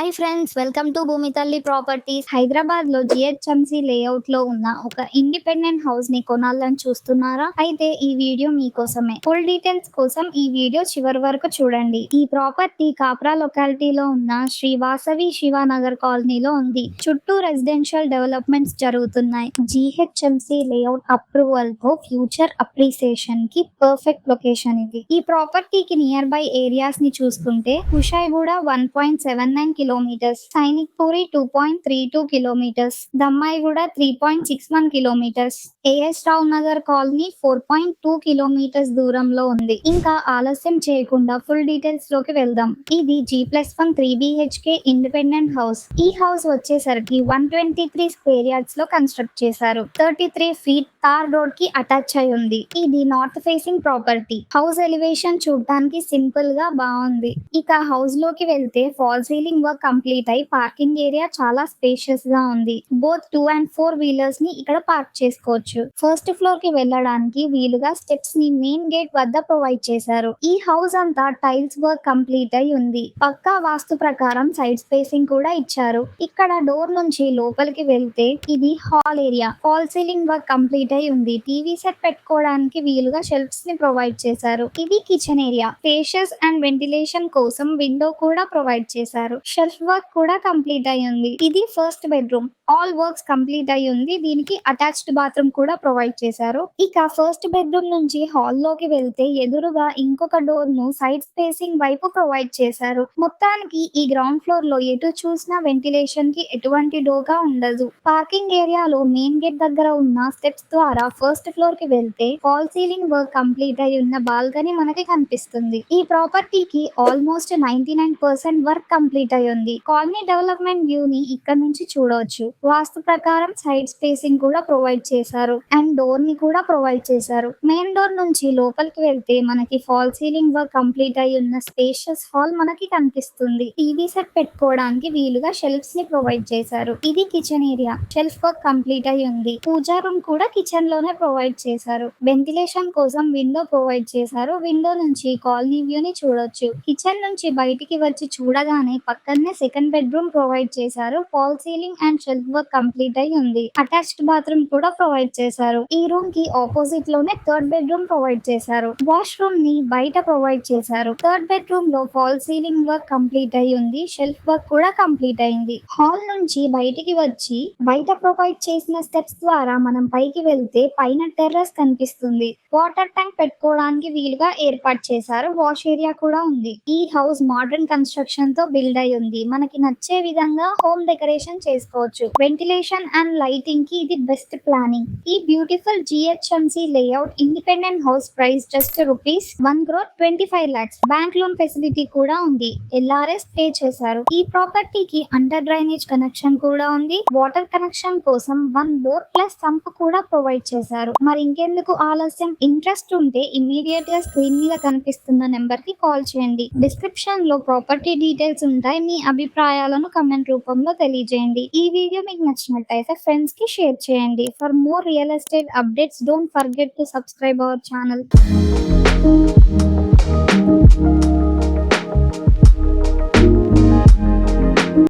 Hi friends welcome to భూమి తల్లి properties హైదరాబాద్లో జిహెచ్ఎంసి లేఅవుట్లో ఉన్న ఒక ఇండిపెండెంట్ హౌస్ని కొనాలని చూస్తున్నారా? అయితే ఈ వీడియో మీకోసమే ఫుల్ డీటెయిల్స్ కోసం ఈ వీడియో చివరి వరకు చూడండి. ఈ ప్రాపర్టీ కాప్రా లొకాలిటీలో ఉన్న శ్రీ వాసవి శివానగర్ కాలనీలో ఉంది. చుట్టూ రెసిడెన్షియల్ డెవలప్మెంట్స్ జరుగుతున్నాయి. జిహెచ్ఎంసి లేఅవుట్ అప్రూవల్తో ఫ్యూచర్ అప్రిసియేషన్కి పర్ఫెక్ట్ లొకేషన్ ఇది. ఈ ప్రాపర్టీకి నియర్ బై ఏరియాస్ని చూసుకుంటే Kushaiguda one point seven nine kilo Sainikpuri two point three two kilometres. Dammaiguda three point six one kilometres. AS Rao Nagar colony four point two kilometres దూరంలో ఉంది. ఇంకా ఆలస్యం చేయకుండా ఫుల్ డీటెయిల్స్లోకి వెళ్దాం. ఇది G plus one three BHK independent house. ఈ house వచ్చేసరికి వన్ ట్వంటీ త్రీ స్క్వేర్ యార్డ్స్లో కన్స్ట్రక్ట్ చేశారు. థర్టీ త్రీ ఫీట్ తార్ రోడ్కి అటాచ్ అయి ఉంది. ఇది north facing property. House elevation చూడటానికి సింపుల్గా బాగుంది. ఇక హౌస్లోకి వెళ్తే ఫాల్ సీలింగ్ వర్క్ కంప్లీట్ అయి పార్కింగ్ ఏరియా చాలా స్పేషియస్గా ఉంది. బోత్ టూ అండ్ ఫోర్ వీలర్స్ని ఇక్కడ పార్క్ చేసుకోవచ్చు. ఫస్ట్ ఫ్లోర్కి వెళ్ళడానికి వీలుగా స్టెప్స్ని మెయిన్ గేట్ వద్ద ప్రొవైడ్ చేశారు. ఈ హౌస్ అంతా టైల్స్ వర్క్ కంప్లీట్ అయి ఉంది. పక్కా వాస్తు ప్రకారం సైడ్ స్పేసింగ్ కూడా ఇచ్చారు. ఇక్కడ డోర్ నుంచి లోపలికి వెళ్తే ఇది hall area hall ceiling work complete అయి ఉంది. టీవీ సెట్ పెట్టుకోవడానికి వీలుగా షెల్ఫ్స్ని ప్రొవైడ్ చేశారు. ఇది kitchen area spacious and ventilation కోసం విండో కూడా ప్రొవైడ్ చేశారు. షెల్ఫ్ వర్క్ కూడా కంప్లీట్ అయ్యి ఉంది. ఇది first bedroom all works complete అయి ఉంది. దీనికి అటాచ్డ్ బాత్రూమ్ కూడా ప్రొవైడ్ చేశారు. ఇక ఫస్ట్ బెడ్రూమ్ నుంచి హాల్లోకి వెళ్తే ఎదురుగా ఇంకొక డోర్ను సైడ్ స్పేసింగ్ వైపు ప్రొవైడ్ చేశారు. మొత్తానికి ఈ గ్రౌండ్ ఫ్లోర్లో ఎటు చూసినా వెంటిలేషన్కి ఎటువంటి డోగా ఉండదు. పార్కింగ్ ఏరియాలో మెయిన్ గేట్ దగ్గర ఉన్న స్టెప్స్ ద్వారా ఫస్ట్ ఫ్లోర్కి వెళ్తే ఫాల్ సీలింగ్ వర్క్ కంప్లీట్ అయి ఉన్న బాల్కనీ మనకి కనిపిస్తుంది. ఈ ప్రాపర్టీకి almost ninety nine percent work complete అయ్యి ఉంది. కాలనీ డెవలప్మెంట్ వ్యూ ని ఇక్కడ నుంచి చూడవచ్చు. వాస్తు ప్రకారం సైడ్ స్పేసింగ్ కూడా ప్రొవైడ్ చేశారు. అండ్ డోర్ని కూడా ప్రొవైడ్ చేశారు. మెయిన్ డోర్ నుంచి లోపలికి వెళ్తే మనకి ఫాల్ సీలింగ్ వర్క్ కంప్లీట్ అయి ఉన్న స్పేషియస్ హాల్ మనకి కనిపిస్తుంది. టీవీ సెట్ పెట్టుకోవడానికి వీలుగా షెల్ఫ్స్ని ప్రొవైడ్ చేశారు. ఇది kitchen area. Shelf work complete అయి ఉంది. పూజా రూమ్ కూడా కిచెన్లోనే ప్రొవైడ్ చేశారు. వెంటిలేషన్ కోసం విండో ప్రొవైడ్ చేశారు. విండో నుంచి కాలనీ వ్యూ ని చూడొచ్చు. కిచెన్ నుంచి బయటికి వచ్చి చూడగానే పక్కన సెకండ్ బెడ్రూమ్ ప్రొవైడ్ చేశారు. Fall ceiling and shelf work complete అయి ఉంది. అటాచ్డ్ బాత్రూమ్ కూడా ప్రొవైడ్ చేశారు. ఈ రూమ్కి ఆపోజిట్లోనే థర్డ్ బెడ్రూమ్ ప్రొవైడ్ చేశారు. వాష్రూమ్ని బయట ప్రొవైడ్ చేశారు. థర్డ్ బెడ్రూమ్లో ఫాల్ సీలింగ్ వర్క్ కంప్లీట్ అయి ఉంది. షెల్ఫ్ వర్క్ కూడా కంప్లీట్ అయింది. హాల్ నుంచి బయటికి వచ్చి బయట ప్రొవైడ్ చేసిన స్టెప్స్ ద్వారా మనం పైకి వెళ్తే పైన టెర్రస్ కనిపిస్తుంది. వాటర్ ట్యాంక్ పెట్టుకోవడానికి వీలుగా ఏర్పాటు చేశారు. వాష్ ఏరియా కూడా ఉంది. ఈ హౌస్ మోడర్న్ కన్స్ట్రక్షన్తో బిల్డ్ అయి ఉంది. మనకి నచ్చే విధంగా హోమ్ డెకరేషన్ చేసుకోవచ్చు. వెంటిలేషన్ అండ్ లైటింగ్కి ఇది బెస్ట్ ప్లానింగ్. ఈ beautiful GHMC layout independent house price just rupees one crore twenty five lakhs. Bank loan facility కూడా ఉంది. ఎల్ఆర్ఎస్ పే చేశారు. ఈ ప్రాపర్టీకి అండర్ డ్రైనేజ్ కనెక్షన్ కూడా ఉంది. వాటర్ కనెక్షన్ కోసం వన్ బోర్ ప్లస్ సంప్ కూడా ప్రొవైడ్ చేశారు. మరి ఇంకెందుకు ఆలస్యం? ఇంట్రెస్ట్ ఉంటే ఇమీడియట్గా స్క్రీన్ మీద కనిపిస్తున్న నెంబర్కి కాల్ చేయండి. డిస్క్రిప్షన్లో ప్రాపర్టీ డీటెయిల్స్ ఉంటాయి. మీ అభిప్రాయాలను కమెంట్ రూపంలో తెలియజేయండి. ఈ వీడియో మీకు నచ్చినట్టయితే ఫ్రెండ్స్కి షేర్ చేయండి. For more real estate updates don't forget to subscribe our channel